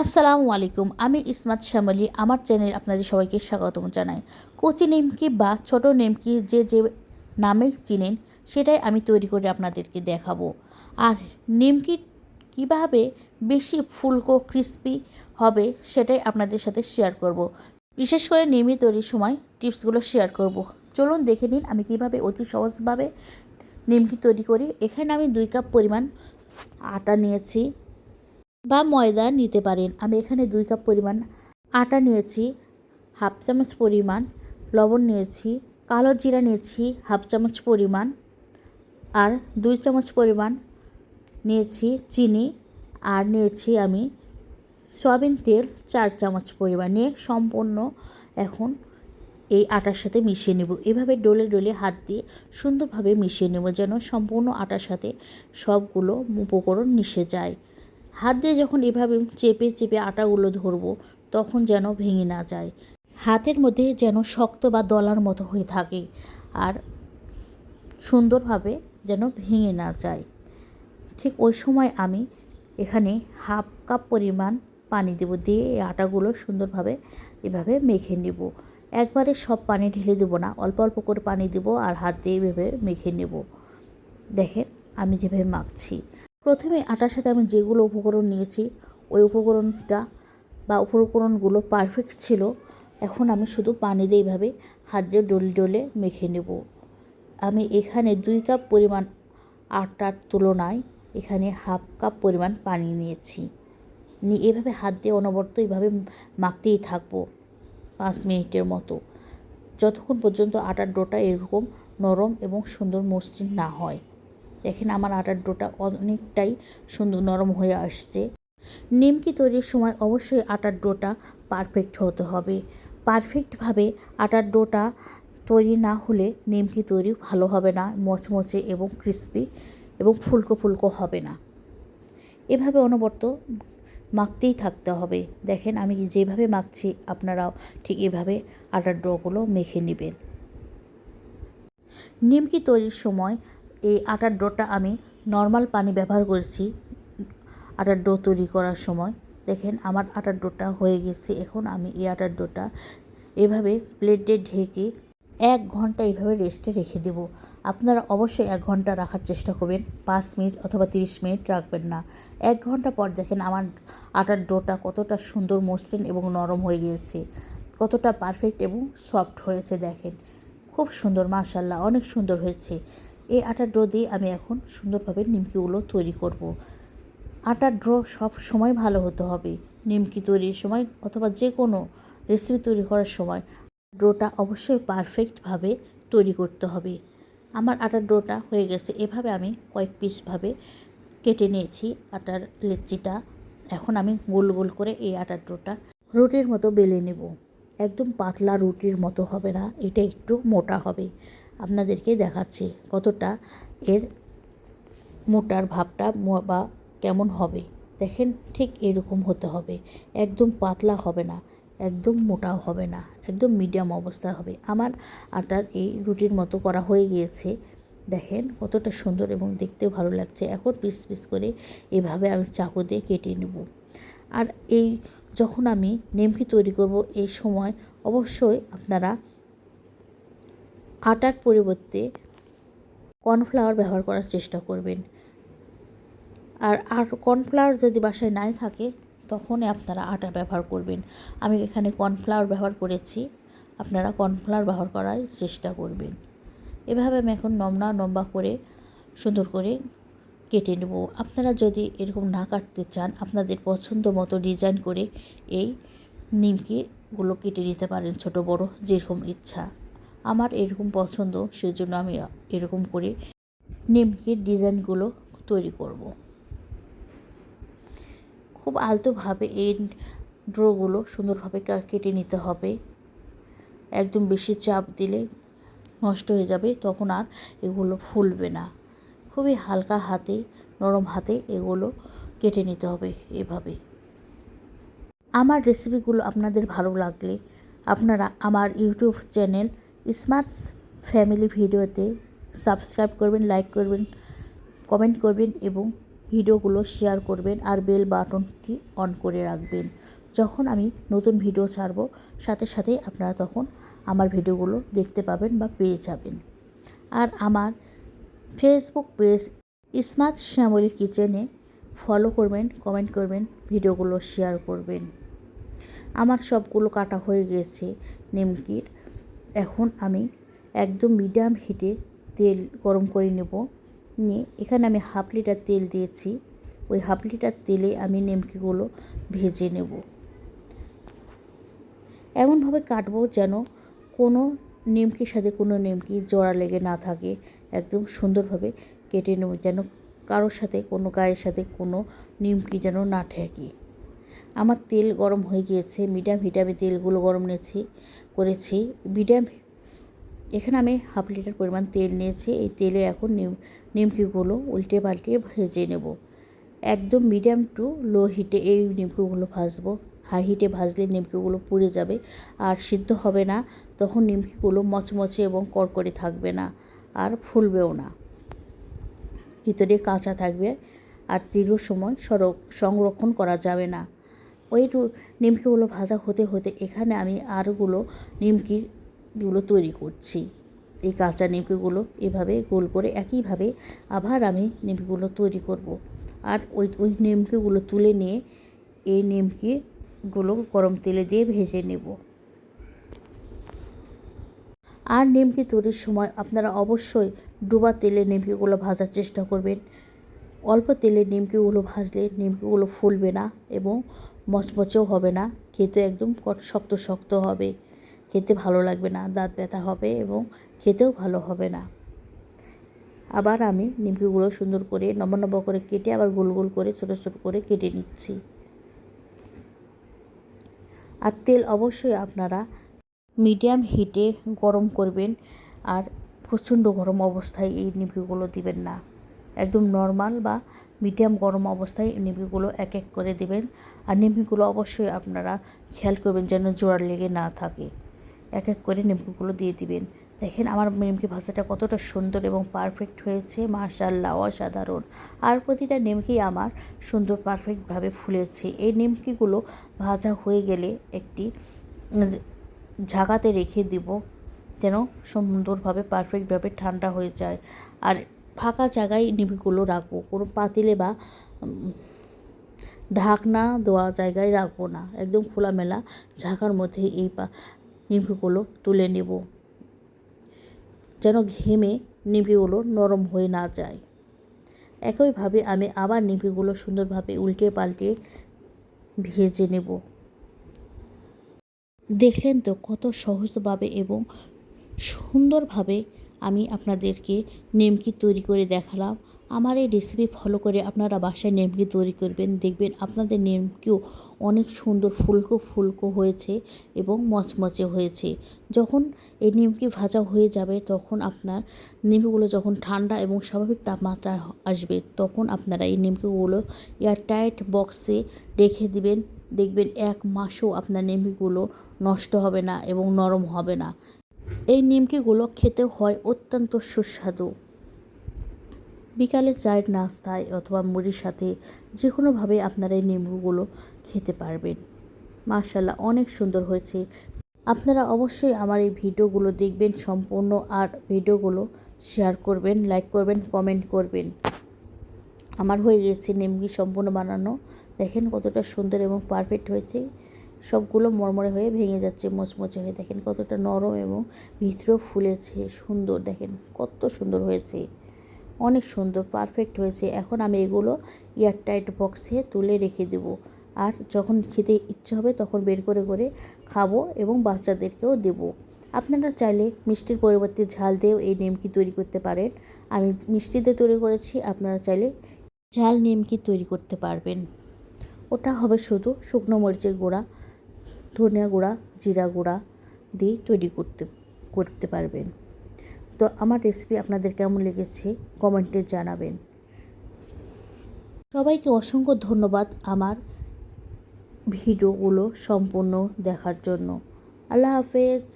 আসসালামু আলাইকুম, আমি ইসমাত শ্যামলি, আমার চ্যানেল আপনাদের সবাইকে স্বাগতম জানাই কচি নিমকি বা ছোট নিমকি যে যে নামে চিনেন, সেটাই আমি তৈরি করে আপনাদেরকে দেখাবো আর নিমকি কীভাবে বেশি ফুলকো ক্রিস্পি হবে, সেটাই আপনাদের সাথে শেয়ার করব। বিশেষ করে নিমকি তৈরির সময় টিপসগুলো শেয়ার করব। চলুন দেখে নিন আমি কীভাবে অতি সহজভাবে নিমকি তৈরি করি এখানে আমি দুই কাপ পরিমাণ আটা নিয়েছি বা ময়দা নিতে পারেন। আমি এখানে দুই কাপ পরিমাণ আটা নিয়েছি, হাফ চামচ পরিমাণ লবণ নিয়েছি, কালো জিরা নিয়েছি, হাফ চামচ পরিমাণ আর দুই চামচ পরিমাণ নিয়েছি চিনি আর নিয়েছি আমি সয়াবিন তেল চার চামচ পরিমাণ। নিয়ে সম্পূর্ণ এখন এই আটার সাথে মিশিয়ে নেব। এভাবে ডলে ডলে হাত দিয়ে সুন্দরভাবে মিশিয়ে নেব যেন সম্পূর্ণ আটার সাথে সবগুলো উপকরণ মিশে যায়। হাত দিয়ে যখন এভাবে চেপে চেপে আটাগুলো ধরবো, তখন যেন ভেঙে না যায়। হাতের মধ্যে যেন শক্ত বা দলার মতো হয়ে থাকে আর সুন্দরভাবে যেন ভেঙে না যায়। ঠিক ওই সময় আমি এখানে হাফ কাপ পরিমাণ পানি দেবো, দিয়ে এই আটাগুলো সুন্দরভাবে এভাবে মেখে নেব। একবারে সব পানি ঢেলে দেবো না, অল্প অল্প করে পানি দেবো আর হাত দিয়ে এভাবে মেখে নেব। দেখেন আমি যেভাবে মাখছি। প্রথমে আটার সাথে আমি যেগুলো উপকরণ নিয়েছি, ওই উপকরণটা বা উপকরণগুলো পারফেক্ট ছিল। এখন আমি শুধু পানি দিয়ে এইভাবে হাত দিয়ে ডলে ডলে মেখে নেব। আমি এখানে দুই কাপ পরিমাণ আটার তুলনায় এখানে হাফ কাপ পরিমাণ পানি নিয়েছি। নিয়ে এভাবে হাত দিয়ে অনবরত এইভাবে মাখতেই থাকব পাঁচ মিনিটের মতো। যতক্ষণ পর্যন্ত আটার ডোটা এরকম নরম এবং সুন্দর মসৃণ না হয়। দেখেন আমার আটার ডোটা অনেকটাই সুন্দর নরম হয়ে আসছে। নিমকি তৈরির সময় অবশ্যই আটার ডোটা পারফেক্ট হতে হবে। পারফেক্টভাবে আটার ডোটা তৈরি না হলে নিমকি তৈরি ভালো হবে না, মচমচে এবং ক্রিস্পি এবং ফুলকো ফুলকো হবে না। এভাবে অনবর্ত মাখতেই থাকতে হবে। দেখেন আমি যেভাবে মাখছি, আপনারাও ঠিক এভাবে আটার ডোগুলো মেখে নেবেন। নিমকি তৈরির সময় এই আটার ডোটা আমি নর্মাল পানি ব্যবহার করেছি আটার ডো তৈরি করার সময়। দেখেন আমার আটার ডোটা হয়ে গেছে, এখন আমি এই আটার ডোটা এভাবে প্লেটে ঢেকে এক ঘণ্টা এইভাবে রেস্টে রেখে দেব। আপনারা অবশ্যই এক ঘণ্টা রাখার চেষ্টা করবেন, পাঁচ মিনিট অথবা তিরিশ মিনিট রাখবেন না। এক ঘণ্টা পর দেখেন আমার আটার ডোটা কতটা সুন্দর মসৃণ এবং নরম হয়ে গিয়েছে, কতটা পারফেক্ট এবং সফট হয়েছে দেখেন। খুব সুন্দর মাশাল্লাহ অনেক সুন্দর হয়েছে। এই আটার ড্র দিয়ে আমি এখন সুন্দরভাবে নিমকিগুলো তৈরি করব। আটার ড্রো সব সময় ভালো হতে হবে। নিমকি তৈরির সময় অথবা যে কোনো রেসিপি তৈরি করার সময় ড্রোটা অবশ্যই পারফেক্টভাবে তৈরি করতে হবে। আমার আটার ড্রোটা হয়ে গেছে। এভাবে আমি কয়েক পিসভাবে কেটে নিয়েছি আটার লেচিটা। এখন আমি গোল গোল করে এই আটার ড্রোটা রুটির মতো বেলে নেব। একদম পাতলা রুটির মতো হবে না। এটা একটু মোটা হবে। আপনাদেরকে দেখাচ্ছি কতটা এর মোটার ভাবটা বা কেমন হবে। দেখেন ঠিক এরকম হতে হবে। একদম পাতলা হবে না, একদম মোটাও হবে না, একদম মিডিয়াম অবস্থা হবে। আমার আটার এই রুটির মতো করা হয়ে গিয়েছে। দেখেন কতটা সুন্দর এবং দেখতেও ভালো লাগছে। এখন পিস পিস করে এভাবে আমি চাকু দিয়ে কেটে নেব। আর এই যখন আমি নেমকি তৈরি করব এই সময় অবশ্যই আপনারা আটার পরিবর্তে কর্নফ্লাওয়ার ব্যবহার করার চেষ্টা করবেন। আর আর কর্নফ্লাওয়ার যদি বাসায় নাই থাকে, তখনই আপনারা আটা ব্যবহার করবেন। আমি এখানে কর্নফ্লাওয়ার ব্যবহার করেছি। আপনারা কর্নফ্লাওয়ার ব্যবহার করার চেষ্টা করবেন। এভাবে আমি এখন নমনা নম্বা করে সুন্দর করে কেটে নেব। আপনারা যদি এরকম না কাটতে চান, আপনাদের পছন্দ মতো ডিজাইন করে এই নিমকিগুলো কেটে নিতে পারেন ছোট বড়, যেরকম ইচ্ছা। আমার এরকম পছন্দ, সেজন্য আমি এরকম করে নিমকির ডিজাইনগুলো তৈরি করব। খুব আলতোভাবে এই ড্রোগুলো সুন্দরভাবে কেটে নিতে হবে। একদম বেশি চাপ দিলে নষ্ট হয়ে যাবে, তখন আর এগুলো ফুলবে না। খুবই হালকা হাতে, নরম হাতে এগুলো কেটে নিতে হবে এভাবে। আমার রেসিপিগুলো আপনাদের ভালো লাগলে আপনারা আমার ইউটিউব চ্যানেল স্মার্টস ফ্যামিলি ভিডিওতে সাবস্ক্রাইব করবেন, লাইক করবেন, কমেন্ট করবেন এবং ভিডিওগুলো শেয়ার করবেন আর বেল বাটনটি অন করে রাখবেন। যখন আমি নতুন ভিডিও ছাড়বো, সাথে সাথে আপনারা তখন আমার ভিডিওগুলো দেখতে পাবেন বা পেয়ে যাবেন। আর আমার ফেসবুক পেজ স্মার্ট শ্যামলী কিচেনে ফলো করবেন, কমেন্ট করবেন, ভিডিওগুলো শেয়ার করবেন। আমার সবগুলো কাটা হয়ে গেছে নিমকির এখন আমি একদম মিডিয়াম হিটে তেল গরম করে নেব। নিয়ে এখানে আমি হাফ লিটার তেল দিয়েছি। ওই হাফ লিটার তেলে আমি নিমকিগুলো ভেজে নেব। এমনভাবে কাটবো যেন কোনো নিমকির সাথে কোনো নিমকি জোড়া লেগে না থাকে। একদম সুন্দরভাবে কেটে নেব যেন কারোর সাথে, কোনো গায়ের সাথে কোনো নিমকি যেন না ঠেকে। আমার তেল গরম হয়ে গিয়েছে মিডিয়াম হিটে আমি তেলগুলো গরম নিয়েছি, করেছি। মিডিয়াম এখানে আমি হাফ লিটার পরিমাণ তেল নিয়েছি, এই তেলে এখন নিম, নিমকিগুলো উল্টে পাল্টে ভেজে নেব। একদম মিডিয়াম টু লো হিটে এই নিমকিগুলো ভাজবো। হাই হিটে ভাজলে নিমকিগুলো পুড়ে যাবে, আর সিদ্ধ হবে না, তখন নিমকিগুলো মচমচে এবং কড়কড়ে থাকবে না, আর ফুলবেও না। ভিতরে কাঁচা থাকবে, আর দীর্ঘ সময় সংরক্ষণ করা যাবে না। ওই নিমকিগুলো ভাজা হতে হতে এখানে আমি আরগুলো নিমকিগুলো তৈরি করছি। এই কাঁচা নিমকিগুলো এভাবে গোল করে একইভাবে আবার আমি নিমকিগুলো তৈরি করব। আর ওই ওই নিমকিগুলো তুলে নিয়ে এই নিমকিগুলো গরম তেলে দিয়ে ভেজে নেব। আর নিমকি তৈরির সময় আপনারা অবশ্যই ডুবা তেলে নিমকিগুলো ভাজার চেষ্টা করবেন। অল্প তেলে নিমকিগুলো ভাজলে নিমকিগুলো ফুলবে না এবং মচমচেও হবে না, খেতে একদম শক্ত শক্ত হবে। খেতে ভালো লাগবে না, দাঁত ব্যথা হবে এবং খেতেও ভালো হবে না। আবার আমি নিমকিগুলো সুন্দর করে নম্বর করে কেটে আবার গোল গোল করে ছোটো ছোটো করে কেটে নিচ্ছি। আর তেল অবশ্যই আপনারা মিডিয়াম হিটে গরম করবেন আর প্রচণ্ড গরম অবস্থায় এই নিমকিগুলো দিবেন না। একদম নর্মাল বা মিডিয়াম গরম অবস্থায় নিমকিগুলো এক এক করে দেবেন। আর নিমকিগুলো অবশ্যই আপনারা খেয়াল করবেন যেন জোড়ার লেগে না থাকে। এক এক করে নিমকিগুলো দিয়ে দিবেন। দেখেন আমার নিমকি ভাজাটা কতটা সুন্দর এবং পারফেক্ট হয়েছে মাশাল্লাহ অসাধারণ। আর প্রতিটা নিমকি আমার সুন্দর পারফেক্টভাবে ফুলেছে। এই নিমকিগুলো ভাজা হয়ে গেলে একটি ঝাঁকাতে রেখে দিব যেন সুন্দরভাবে পারফেক্টভাবে ঠান্ডা হয়ে যায়। আর ফাঁকা জায়গায় নিমকিগুলো রাখব। কোনো পাতিলে বা ঢাকনা দেওয়া জায়গায় রাখব না। একদম খোলামেলা ঝাঁকার মধ্যে এই পা নিমকিগুলো তুলে নেব। যেন ঘেমে নিমকিগুলো নরম হয়ে না যায়। একইভাবে আমি আবার নিমকিগুলো সুন্দরভাবে উল্টে পাল্টে ভেজে নেব। দেখলেন তো কত সহজভাবে এবং সুন্দরভাবে আমি আপনাদেরকে নেমকি তৈরি করে দেখালাম। আমার এই রেসিপি ফলো করে আপনারা বাসায় নেমকি তৈরি করবেন। দেখবেন আপনাদের নেমকিও অনেক সুন্দর ফুলকো ফুলকো হয়েছে এবং মচমচে হয়েছে। যখন এই নিমকি ভাজা হয়ে যাবে, তখন আপনার নিমকিগুলো যখন ঠান্ডা এবং স্বাভাবিক তাপমাত্রায় আসবে, তখন আপনারা এই নিমকিগুলো এয়ারটাইট বক্সে রেখে দিবেন। দেখবেন এক মাসও আপনার নিমকিগুলো নষ্ট হবে না এবং নরম হবে না। এই নিমকিগুলো খেতে হয় অত্যন্ত সুস্বাদু। বিকালে চায়ের নাস্তায় অথবা মুড়ির সাথে যে কোনোভাবে আপনারা এই নিম্বুগুলো খেতে পারবেন। মার্শাল্লাহ অনেক সুন্দর হয়েছে। আপনারা অবশ্যই আমার এই ভিডিওগুলো দেখবেন সম্পূর্ণ আর ভিডিওগুলো শেয়ার করবেন, লাইক করবেন, কমেন্ট করবেন। আমার হয়ে গেছে নিমকি সম্পূর্ণ বানানো। দেখেন কতটা সুন্দর এবং পারফেক্ট হয়েছে। সবগুলো মরমরে হয়ে ভেঙে যাচ্ছে, মচমচে হয়ে। দেখেন কতটা নরম এবং ভিতরেও ফুলেছে, সুন্দর। দেখেন কত সুন্দর হয়েছে। অনেক সুন্দর পারফেক্ট হয়েছে। এখন আমি এগুলো এয়ারটাইট বক্সে তুলে রেখে দেব। আর যখন খেতে ইচ্ছে হবে তখন বের করে করে খাব এবং বাচ্চাদেরকেও দেবো। আপনারা চাইলে মিষ্টির পরিবর্তে ঝাল দিয়েও এই নিমকি তৈরি করতে পারেন। আমি মিষ্টিতে তৈরি করেছি, আপনারা চাইলে ঝাল নিমকি তৈরি করতে পারবেন। ওটা হবে শুধু শুকনো মরিচের গুঁড়া। ধনিয়া গুঁড়া, জিরা গুঁড়া দিয়ে তৈরি করতে করতে পারবেন। তো আমার রেসিপি আপনাদের কেমন লেগেছে কমেন্টে জানাবেন। সবাইকে অসংখ্য ধন্যবাদ আমার ভিডিওগুলো সম্পূর্ণ দেখার জন্য। আল্লাহ হাফেজ।